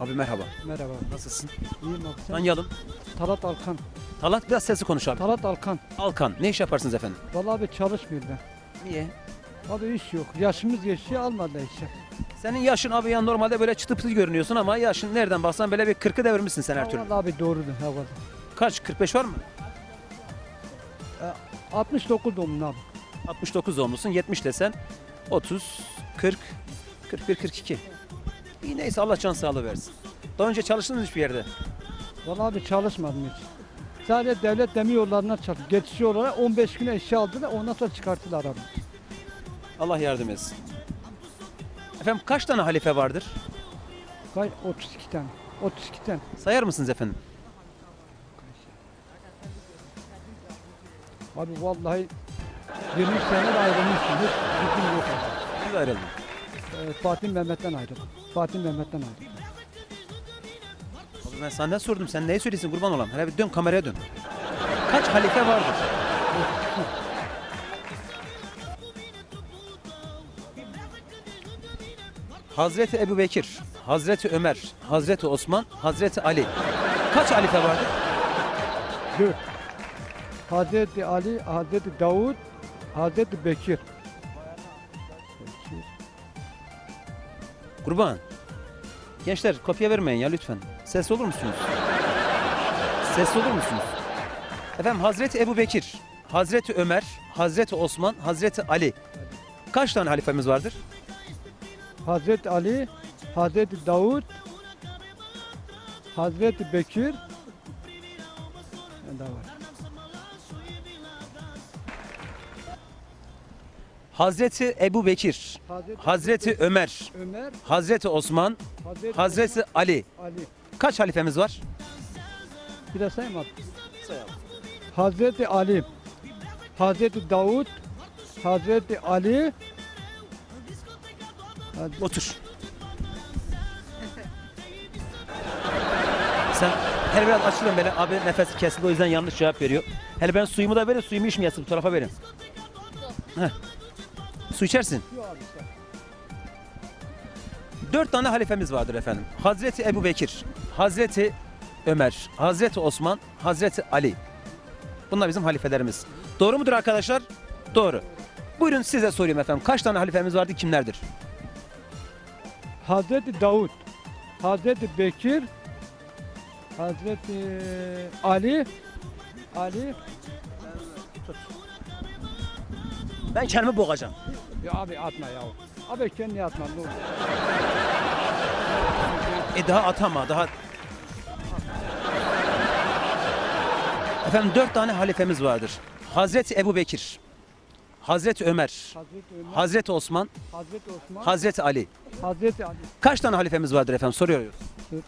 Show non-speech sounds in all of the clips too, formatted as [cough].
Abi merhaba. Merhaba. Nasılsın? İyiyim abi sen? Tanıyalım. Talat Alkan. Talat biraz sesli konuş abi. Talat Alkan. Alkan. Ne iş yaparsınız efendim? Vallahi abi çalışmıyor ben. Niye? Abi iş yok. Yaşımız geçiyor almadı işe. Senin yaşın abi ya normalde böyle çıtı pıtı görünüyorsun ama yaşın nereden baksan böyle bir 40'ı devirmişsin sen her türlü. Vallahi abi doğrudur. Ha vallahi. Kaç? 45 var mı? 69 doğumlu abi. 69 doğumlusun. 70 desen 30, 40, 41, 42. İyi neyse Allah can sağlığı versin. Daha önce çalıştınız hiçbir yerde? Vallahi abi çalışmadım hiç. Sadece devlet demir yollarına çalıştım. Geçici olarak 15 güne işe aldılar ondan sonra çıkarttılar abi. Allah yardım etsin. Efendim kaç tane halife vardır? Kaç? 32 tane. 32 tane. Sayar mısınız efendim? Abi vallahi 20 sene ayrılmışsın. Hiç bilgim yok. Biz ayrılın. Ee, Fatih Mehmet'ten ayrıldım. Fatih Mehmet'ten. Abi ben senden sordum. Sen neyi söylüyorsun kurban olam? Hele bir dön kameraya dön. Kaç halife vardır? Hazreti Ebu Bekir, Hazreti Ömer, Hazreti Osman, Hazreti Ali. Kaç halife vardır? 4. Hazreti Ali, Hazreti Davud, Hazreti. Bekir. Kurban. Gençler kopya vermeyin ya lütfen. Ses olur musunuz? Ses olur musunuz? Efendim Hazreti Ebu Bekir, Hazreti Ömer, Hazreti Osman, Hazreti Ali. Kaç tane halifemiz vardır? Hazreti Ali, Hazreti Davud, Hazreti Bekir. Daha var? Hazreti Ebu Bekir, Hazreti, Hazreti Ömer, Ömer, Hazreti Osman, Hazreti, Hazreti Ali. Ali. Kaç halifemiz var? Bir de sayayım abi. Hazreti Ali, Hazreti Davud, Hazreti Ali, Hazreti Otur. Sen her biraz açılın böyle abi nefesi kesildi o yüzden yanlış cevap veriyor. Hele ben suyumu da verin suyumu içmeyesin bu tarafa verin. Heh. Su içersin. Dört tane halifemiz vardır efendim. Hazreti Ebu Bekir, Hazreti Ömer, Hazreti Osman, Hazreti Ali. Bunlar bizim halifelerimiz. Doğru mudur arkadaşlar? Doğru. Buyurun size sorayım efendim. Kaç tane halifemiz vardı kimlerdir? Hazreti Davud, Hazreti Bekir, Hazreti Ali, Ali. Ben kendimi boğacağım. Ya abi atma ya. Abi kendi atma ne olur. E daha atama daha. Efendim dört tane halifemiz vardır. Hazreti Ebu Bekir, Hazreti Ömer, Hazreti Ömer, Hazreti Osman, Hazreti Osman, Hazreti Ali. Hazreti Ali. Kaç tane halifemiz vardır efendim soruyoruz. Dört.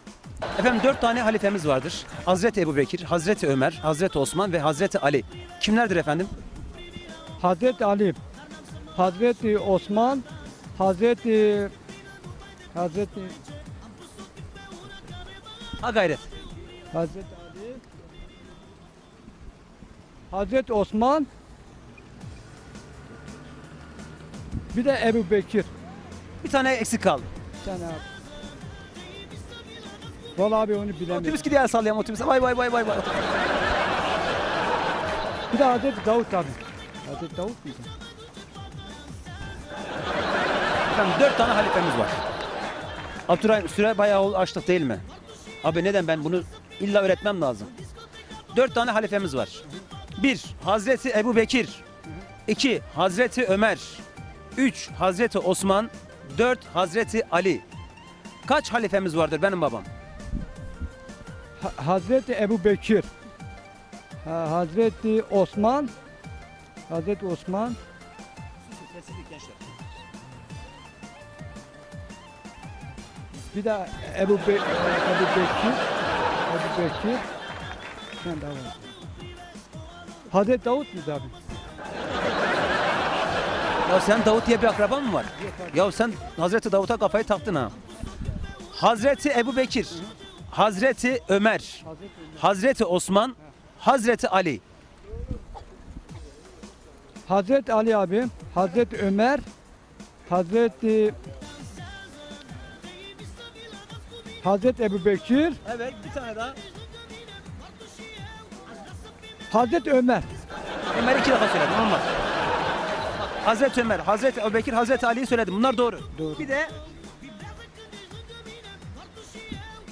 Efendim dört tane halifemiz vardır. Hazreti Ebu Bekir, Hazreti Ömer, Hazreti Osman ve Hazreti Ali. Kimlerdir efendim? Hazreti Ali, Hazreti Osman, Hazreti Hazreti Ha gayret. Hazreti Ali, Hazreti Osman, bir de Ebu Bekir. Bir tane eksik kaldı. Sen abi. Vallahi abi onu bilemiyorum. Otobüs gidiyor el otobüse. Vay vay vay vay vay. Bir de Hazreti Davut abi. Hazreti Davut muydu? Efendim dört tane halifemiz var. Abdurrahim süre bayağı açtık değil mi? Abi neden ben bunu illa öğretmem lazım. Dört tane halifemiz var. Bir, Hazreti Ebu Bekir. İki, Hazreti Ömer. Üç, Hazreti Osman. Dört, Hazreti Ali. Kaç halifemiz vardır benim babam? Ha- Hazreti Ebu Bekir. Ha, Hazreti Osman. Hazreti Osman. Bir de Ebu, Be Ebu Bekir. Ebu Bekir. Sen daha var. Hazreti Davut mu abi? Ya sen Davut diye bir akraban mı var? Ya sen Hazreti Davut'a kafayı taktın ha. Hazreti Ebu Bekir. Hazreti Ömer. Hazreti Osman. Hazreti Ali. Hazreti Ali abi, Hazreti Ömer, Hazreti Hazreti Ebu Bekir, Evet bir tane daha. Hazreti Ömer. Ömer iki defa söyledim olmaz. Hazreti Ömer, Hazreti Ebubekir, Hazreti Ali'yi söyledim. Bunlar doğru. Doğru. Bir de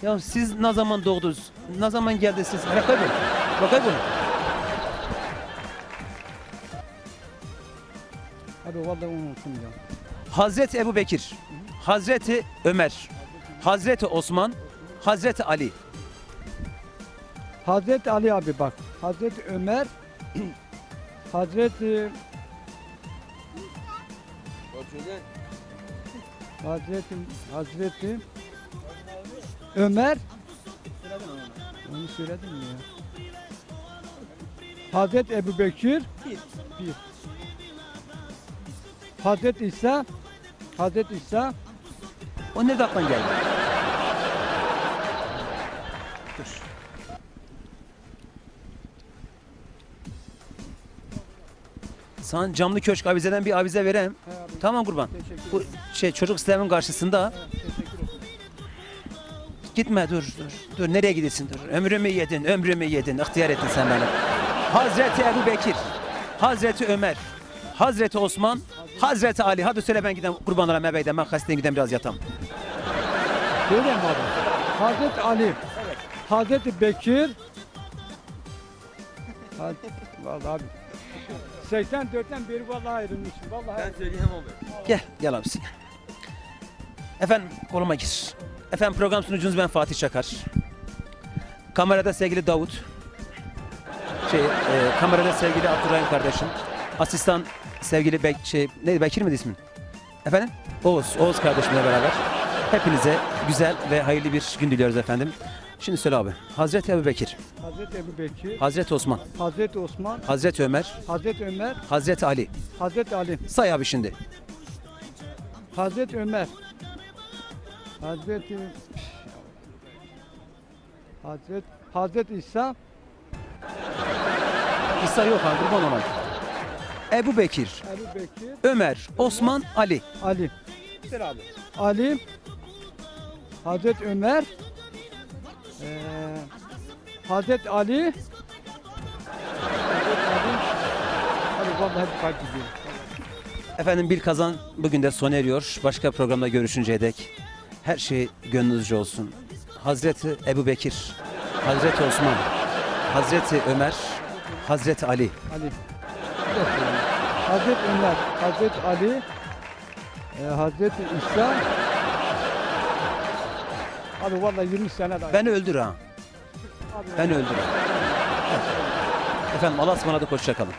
ya siz ne zaman doğdunuz? Ne zaman geldiniz siz? Hele koy bunu. Bak koy bunu. Abi vallahi unuttum ya. Hazreti Ebubekir, Hazreti Ömer, Hazreti Osman, Hazreti Ali. Hazreti Ali abi bak. Hazreti Ömer, [clears throat] Hazreti Hazreti Hazreti Ömer onu söyledim mi ya? Hazreti Ebu Bekir Bir. bir. Hazreti İsa Hazreti İsa O nerede aklına geldi? Dur. Sana camlı köşk avizeden bir avize vereyim. Abi, Tamam kurban. Bu şey çocuk sistemin karşısında. Gitme dur dur. Dur nereye gidesin dur. Ömrümü yedin, ömrümü yedin. İhtiyar ettin sen beni. Hazreti Ebu Bekir, Hazreti Ömer, Hazreti Osman, Hazreti Ali. Hadi söyle ben gidem kurban olayım ebeyden. Ben hastayım gidem biraz yatam. Söyleyeyim abi. Hazreti Ali. Hazreti Bekir. Ha- Vallahi abi. 84'ten beri vallahi ayrılmışım. Vallahi Gel, gel abisi. Efendim koluma gir. Efendim program sunucunuz ben Fatih Çakar. Kamerada sevgili Davut. Şey, e, kamerada sevgili Abdurrahim kardeşim. Asistan sevgili Bek, şey, ne Bekir miydi ismin? Efendim? Oğuz, Oğuz kardeşimle beraber. Hepinize güzel ve hayırlı bir gün diliyoruz efendim. Şimdi söyle abi. Hazreti Ebu Bekir, Hazreti Ebu Bekir, Hazreti Osman, Hazreti Osman, Hazreti Ömer, Hazreti Ömer, Hazreti Ali. Hazreti Ali, Say abi şimdi. Hazreti Ömer, Hazreti Hazreti Hazreti İsa, İsa yok abi kurban olan. Ebu Bekir, Ebu Bekir, Ömer, Osman, Ali. Ali. Söyle abi. Ali, Hazreti Ömer, eee Hazreti Ali, Hazreti Ali, abi vallahi hep kalp gidiyor. Efendim Bil Kazan bugün de sona eriyor. Başka programda görüşünceye dek her şey gönlünüzce olsun. Hazreti Ebu Bekir, Hazreti Osman, Hazreti Ömer, Hazreti Ali. Ali. Hazreti Ömer, Hazreti Ali, eee Hazreti İsa, abi vallahi 20 sene daha. Beni öldür ha. Beni öldür. Efendim Allah'a ısmarladık hoşça kalın.